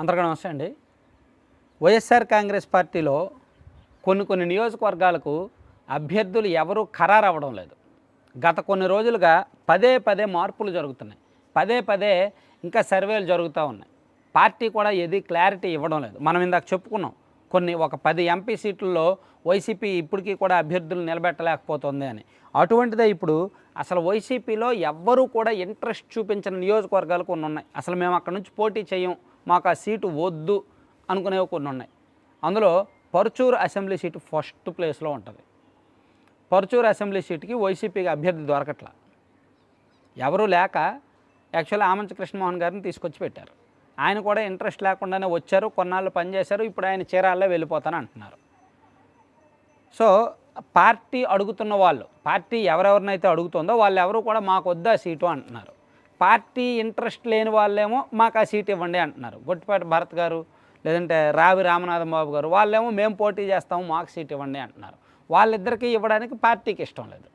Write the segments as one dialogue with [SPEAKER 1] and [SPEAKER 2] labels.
[SPEAKER 1] అందరికీ నమస్తే అండి. వైఎస్ఆర్ కాంగ్రెస్ పార్టీలో కొన్ని కొన్ని నియోజకవర్గాలకు అభ్యర్థులు ఎవరూ ఖరారు అవ్వడం లేదు. గత కొన్ని రోజులుగా పదే పదే మార్పులు జరుగుతున్నాయి. పదే పదే ఇంకా సర్వేలు జరుగుతూ ఉన్నాయి. పార్టీ కూడా ఏది క్లారిటీ ఇవ్వడం లేదు. మనం ఇందాక చెప్పుకున్నాం కొన్ని ఒక పది ఎంపీ సీట్లలో వైసీపీ ఇప్పటికీ కూడా అభ్యర్థులు నిలబెట్టలేకపోతుంది అని. అటువంటిదే ఇప్పుడు అసలు వైసీపీలో ఎవ్వరూ కూడా ఇంట్రెస్ట్ చూపించిన నియోజకవర్గాలు కొన్ని ఉన్నాయి. అసలు మేము అక్కడ నుంచి పోటీ చేయం మాకు ఆ సీటు వద్దు అనుకునేవి కొన్ని ఉన్నాయి. అందులో పర్చూర్ అసెంబ్లీ సీటు ఫస్ట్ ప్లేస్లో ఉంటుంది. పర్చూర్ అసెంబ్లీ సీట్కి వైసీపీకి అభ్యర్థి దొరకట్లా. ఎవరూ లేక యాక్చువల్లీ ఆమంచ కృష్ణమోహన్ గారిని తీసుకొచ్చి పెట్టారు. ఆయన కూడా ఇంట్రెస్ట్ లేకుండానే వచ్చారు కొన్నాళ్ళు పనిచేశారు ఇప్పుడు ఆయన చీరాల్లో వెళ్ళిపోతాను అంటున్నారు. సో పార్టీ అడుగుతున్న వాళ్ళు పార్టీ ఎవరెవరినైతే అడుగుతుందో వాళ్ళు ఎవరు కూడా మాకు వద్దా సీటు అంటున్నారు. పార్టీ ఇంట్రెస్ట్ లేని వాళ్ళేమో మాకు ఆ సీట్ ఇవ్వండి అంటున్నారు. గొట్టిపాటి భరత్ గారు లేదంటే రావి రామనాథం బాబు గారు వాళ్ళేమో మేము పోటీ చేస్తాము మాకు సీట్ ఇవ్వండి అంటున్నారు. వాళ్ళిద్దరికీ ఇవ్వడానికి పార్టీకి ఇష్టం లేదు.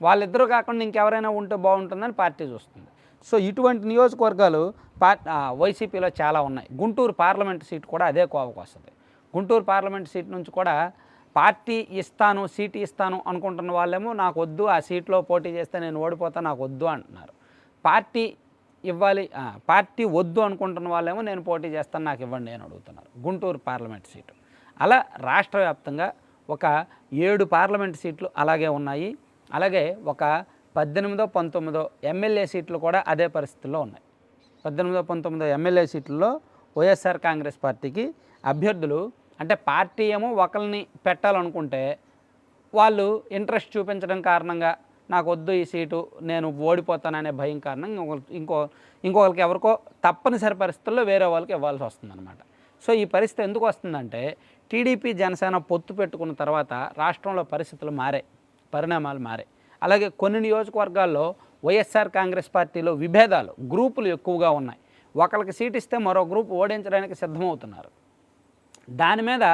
[SPEAKER 1] వాళ్ళిద్దరూ కాకుండా ఇంకెవరైనా ఉంటే బాగుంటుందని పార్టీ చూస్తుంది. సో ఇటువంటి నియోజకవర్గాలు పార్ వైసీపీలో చాలా ఉన్నాయి. గుంటూరు పార్లమెంట్ సీట్ కూడా అదే కోవకు వస్తుంది. గుంటూరు పార్లమెంట్ సీట్ నుంచి కూడా పార్టీ ఇస్తాను సీటు ఇస్తాను అనుకుంటున్న వాళ్ళేమో నాకు వద్దు ఆ సీట్లో పోటీ చేస్తే నేను ఓడిపోతా నాకు వద్దు అంటున్నారు. పార్టీ ఇవ్వాలి పార్టీ వద్దు అనుకుంటున్న వాళ్ళేమో నేను పోటీ చేస్తాను నాకు ఇవ్వండి అని అడుగుతున్నారు. Guntur parliament seat. అలా రాష్ట్ర వ్యాప్తంగా ఒక ఏడు పార్లమెంట్ సీట్లు అలాగే ఉన్నాయి. అలాగే ఒక పద్దెనిమిదో పంతొమ్మిదో ఎమ్మెల్యే సీట్లు కూడా అదే పరిస్థితుల్లో ఉన్నాయి. పద్దెనిమిదో పంతొమ్మిదో ఎమ్మెల్యే సీట్లలో వైఎస్ఆర్ కాంగ్రెస్ పార్టీకి అభ్యర్థులు అంటే పార్టీ ఏమో ఒకరిని పెట్టాలనుకుంటే వాళ్ళు ఇంట్రెస్ట్ చూపించడం కారణంగా నాకు వద్దు ఈ సీటు నేను ఓడిపోతాననే భయం కారణంగా ఇంకో ఇంకొకరికి ఎవరికో తప్పనిసరి పరిస్థితుల్లో వేరే వాళ్ళకి ఇవ్వాల్సి వస్తుందన్నమాట. సో ఈ పరిస్థితి ఎందుకు వస్తుందంటే టీడీపీ జనసేన పొత్తు పెట్టుకున్న తర్వాత రాష్ట్రంలో పరిస్థితులు మారాయి పరిణామాలు మారాయి అలాగే కొన్ని నియోజకవర్గాల్లో వైఎస్ఆర్ కాంగ్రెస్ పార్టీలో విభేదాలు గ్రూపులు ఎక్కువగా ఉన్నాయి. ఒకరికి సీట్ ఇస్తే మరో గ్రూప్ ఓడించడానికి సిద్ధమవుతున్నారు. దాని మీద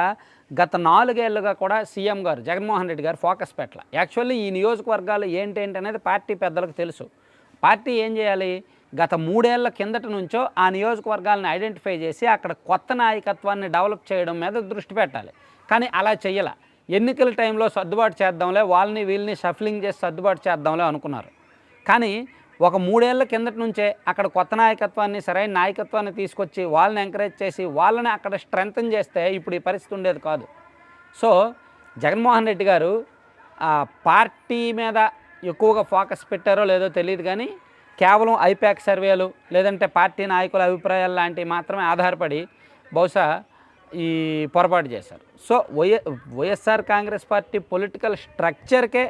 [SPEAKER 1] గత నాలుగేళ్ళుగా కూడా సీఎం గారు జగన్మోహన్ రెడ్డి గారు ఫోకస్ పెట్టాల. యాక్చువల్లీ ఈ నియోజకవర్గాలు ఏంటేంటి అనేది పార్టీ పెద్దలకు తెలుసు. పార్టీ ఏం చేయాలి? గత మూడేళ్ళ కిందట నుంచో ఆ నియోజకవర్గాలను ఐడెంటిఫై చేసి అక్కడ కొత్త నాయకత్వాన్ని డెవలప్ చేయడం మీద దృష్టి పెట్టాలి. కానీ అలా చెయ్యాల. ఎన్నికల టైంలో సర్దుబాటు చేద్దాంలే వాళ్ళని వీళ్ళని షఫ్లింగ్ చేసి సర్దుబాటు చేద్దాంలే అనుకున్నారు. కానీ ఒక మూడేళ్ళ కిందటి నుంచే అక్కడ కొత్త నాయకత్వాన్ని సరైన నాయకత్వాన్ని తీసుకొచ్చి వాళ్ళని ఎంకరేజ్ చేసి వాళ్ళని అక్కడ స్ట్రెంగ్తన్ చేస్తే ఇప్పుడు ఈ పరిస్థితి ఉండేది కాదు. సో జగన్మోహన్ రెడ్డి గారు పార్టీ మీద ఎక్కువగా ఫోకస్ పెట్టారో లేదో తెలియదు కానీ కేవలం ఐపాక్ సర్వేలు లేదంటే పార్టీ నాయకుల అభిప్రాయాలు లాంటివి మాత్రమే ఆధారపడి బహుశా ఈ పొరపాటు చేశారు. సో వైఎ వైఎస్ఆర్ కాంగ్రెస్ పార్టీ పొలిటికల్ స్ట్రక్చర్కే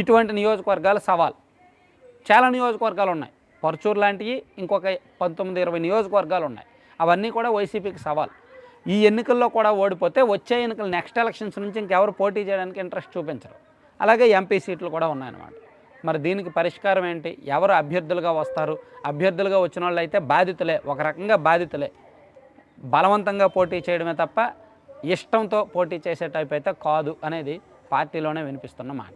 [SPEAKER 1] ఇటువంటి నియోజకవర్గాలు సవాల్. చాలా నియోజకవర్గాలు ఉన్నాయి. పరచూరు లాంటివి ఇంకొక పంతొమ్మిది ఇరవై నియోజకవర్గాలు ఉన్నాయి. అవన్నీ కూడా వైసీపీకి సవాల్. ఈ ఎన్నికల్లో కూడా ఓడిపోతే వచ్చే ఎన్నికలు నెక్స్ట్ ఎలక్షన్స్ నుంచి ఇంకెవరు పోటీ చేయడానికి ఇంట్రెస్ట్ చూపించరు. అలాగే ఎంపీ సీట్లు కూడా ఉన్నాయన్నమాట. మరి దీనికి పరిష్కారం ఏంటి? ఎవరు అభ్యర్థులుగా వస్తారు? అభ్యర్థులుగా వచ్చిన వాళ్ళు అయితే బాధితులే ఒక రకంగా బాధితులే. బలవంతంగా పోటీ చేయడమే తప్ప ఇష్టంతో పోటీ చేసే టైప్ అయితే కాదు అనేది పార్టీలోనే వినిపిస్తున్న మాట.